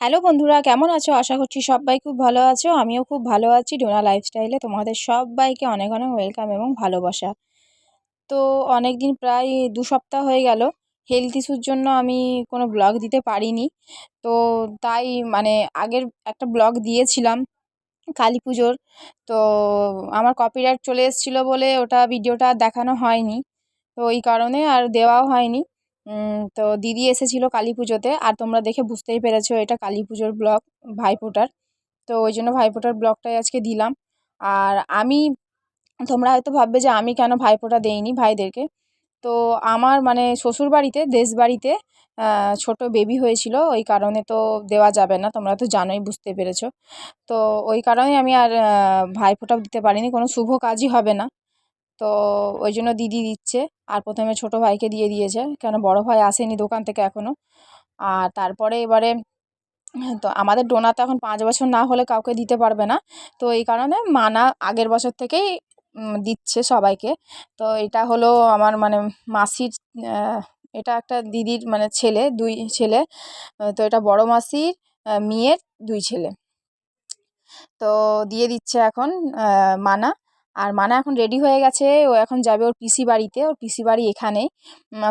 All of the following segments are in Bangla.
হ্যালো বন্ধুরা, কেমন আছো? আশা করছি সবাই খুব ভালো আছো। আমিও খুব ভালো আছি ডোনা লাইফস্টাইলে। তোমাদের সবাইকে অনেক অনেক ওয়েলকাম এবং ভালোবাসা। তো অনেক দিন প্রায় দু সপ্তাহ হয়ে গেল। হেলথ ইস্যুর জন্য আমি কোনো ব্লগ দিতে পারিনি। তো তাই মানে আগের একটা ব্লগ দিয়েছিলাম কালী পুজোর। তো আমার কপিরাইট চলে এসেছিল বলে ওটা ভিডিওটা দেখানো হয়নি। তো ওই কারণে আর দেওয়াও হয়নি। তো দিদি এসেছিল কালী পুজোতে, আর তোমরা দেখে বুঝতেই পেরেছ এটা কালী পুজোর ব্লগ ভাইফোঁটার। তো ওই জন্য ভাইফোঁটার ব্লগটাই আজকে দিলাম। আর আমি, তোমরা হয়তো ভাববে যে আমি কেন ভাইফোঁটা দেইনি ভাইদেরকে। তো আমার মানে শ্বশুর বাড়িতে দেশ বাড়িতে ছোটো বেবি হয়েছিল, ওই কারণে তো দেওয়া যাবে না, তোমরা তো জানোই, বুঝতে পেরেছ। তো ওই কারণেই আমি আর ভাইফোঁটাও দিতে পারিনি, কোনো শুভ কাজই হবে না। তো ওই জন্য দিদি দিচ্ছে। আর প্রথমে ছোটো ভাইকে দিয়ে দিয়েছে, কেন বড় ভাই আসেনি দোকান থেকে এখনও আর তারপরে এবারে, তো আমাদের ডোনা তো এখন পাঁচ বছর না হলে কাউকে দিতে পারবে না। তো এই কারণে মানা আগের বছর থেকেই দিচ্ছে সবাইকে। তো এটা হলো আমার মানে মাসির এটা একটা দিদির মানে ছেলে, দুই ছেলে। তো এটা বড় মাসির মেয়ের দুই ছেলে। তো দিয়ে দিচ্ছে এখন মানা। আর মানা এখন রেডি হয়ে গেছে, ও এখন যাবে ওর পিসি বাড়িতে, ওর পিসি বাড়ি এখানেই।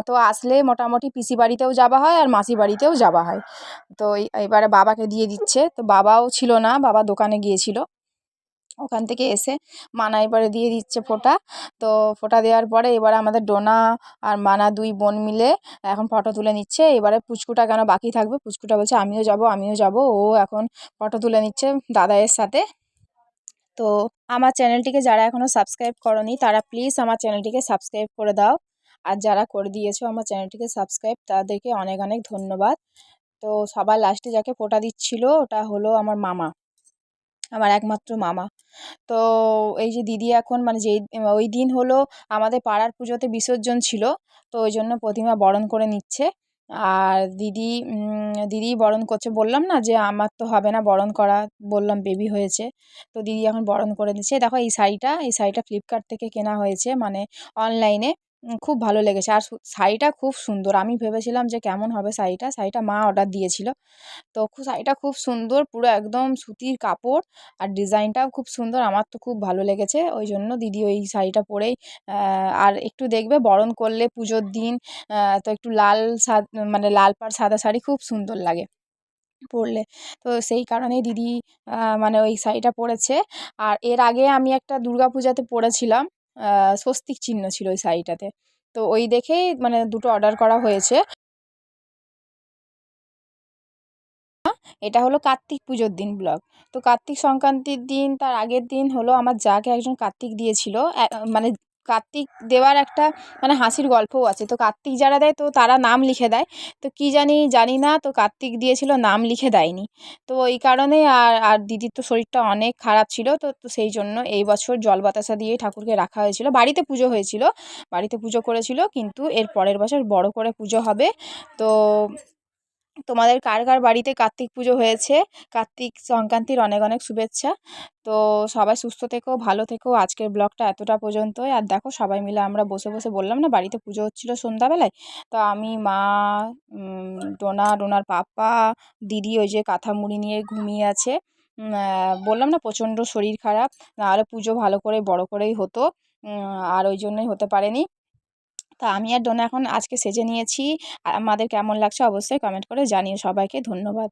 তো আসলে মোটামুটি পিসি বাড়িতেও যাওয়া হয় আর মাসি বাড়িতেও যাওয়া হয়। তো এবারে বাবাকে দিয়ে দিচ্ছে, তো বাবাও ছিল না, বাবা দোকানে গিয়েছিল। ওখান থেকে এসে মানা এবারে দিয়ে দিচ্ছে ফোঁটা। তো ফোঁটা দেওয়ার পরে এবারে আমাদের ডোনা আর মানা দুই বোন মিলে এখন ফটো তুলে নিচ্ছে। এবারে পুচকুটা কেন বাকি থাকবে? পুচকুটা বলছে, আমিও যাব আমিও যাব। ও এখন ফটো তুলে নিচ্ছে দাদাইয়ের সাথে। তো আমার চ্যানেলটিকে যারা এখনও সাবস্ক্রাইব করনি, তারা প্লিজ আমার চ্যানেলটিকে সাবস্ক্রাইব করে দাও। আর যারা করে দিয়েছ আমার চ্যানেলটিকে সাবস্ক্রাইব তাদেরকে অনেক অনেক ধন্যবাদ। তো সবার লাস্টে যাকে ফোটা দিচ্ছিল, ওটা হলো আমার মামা। আমার একমাত্র মামা। তো এই যে দিদি এখন মানে যেই, ওই দিন হলো আমাদের পাড়ার পুজোতে বিসর্জন ছিল, তো ওই জন্য প্রতিমা বরণ করে নিচ্ছে। আর দিদি দিদি বরণ করছে। বললাম না যে আমার তো হবে না বরণ করা, বললাম বেবি হয়েছে। তো দিদি এখন বরণ করে দিচ্ছে। দেখো এই শাড়িটা এই শাড়িটা ফ্লিপকার্ট থেকে কেনা হয়েছে মানে অনলাইনে খুব ভালো লেগেছে। আর শাড়িটা খুব সুন্দর। আমি ভেবেছিলাম যে কেমন হবে শাড়িটা। শাড়িটা মা অর্ডার দিয়েছিল। তো শাড়িটা খুব সুন্দর, পুরো একদম সুতির কাপড়। আর ডিজাইনটাও খুব সুন্দর। আমার তো খুব ভালো লেগেছে। ওই জন্য দিদি ওই শাড়িটা পরেই আর একটু দেখবে, বরণ করলে পুজোর দিন তো একটু লাল মানে লাল পাড় সাদা শাড়ি খুব সুন্দর লাগে পরলে। তো সেই কারণেই দিদি মানে ওই শাড়িটা পরেছে। আর এর আগে আমি একটা দুর্গা পূজাতে পরেছিলাম। স্বস্তিক চিহ্ন ছিল ওই শাড়িটাতে। তো ওই দেখেই মানে দুটো অর্ডার করা হয়েছে। এটা হলো কার্তিক পুজোর দিন ব্লগ তো কার্তিক সংক্রান্তির দিন, তার আগের দিন হলো আমার যাকে একজন কার্তিক দিয়েছিল মানে কার্তিক দেওয়ার একটা মানে হাসির গল্পও আছে। তো কার্তিক যারা দেয় তো তারা নাম লিখে দেয়। তো কী জানি জানি না। তো কার্তিক দিয়েছিল, নাম লিখে দেয়নি। তো এই কারণে আর আর দিদির তো শরীরটা অনেক খারাপ ছিল। তো তো সেই জন্য এই বছর জল বাতাসা দিয়ে ঠাকুরকে রাখা হয়েছিল। বাড়িতে পুজো হয়েছিল। বাড়িতে পুজো করেছিল, কিন্তু এর পরের বছর বড় করে পুজো হবে। তো তোমাদের কার কার বাড়িতে কার্তিক পুজো হয়েছে? কার্তিক সংক্রান্তির অনেক অনেক শুভেচ্ছা। তো সবাই সুস্থ থেকো, ভালো থেকো। আজকের ব্লগটা এতটা পর্যন্তই। আর দেখো, সবাই মিলে আমরা বসে বসে বললাম না, বাড়িতে পুজো হচ্ছিল সন্ধ্যাবেলায়। তো আমি, মা ডোনা, ডোনার পাপা, দিদি ওই যে কাঁথা মুড়ি নিয়ে ঘুমিয়ে আছে। বললাম না, প্রচণ্ড শরীর খারাপ। নাহলে পুজো ভালো করে, বড় করেই হতো। আর ওই জন্যই হতে পারেনি। তা আমি আর ডোনা এখন আজকে সেজে নিয়েছি। আর আমাদের কেমন লাগছে অবশ্যই কমেন্ট করে জানিও। সবাইকে ধন্যবাদ।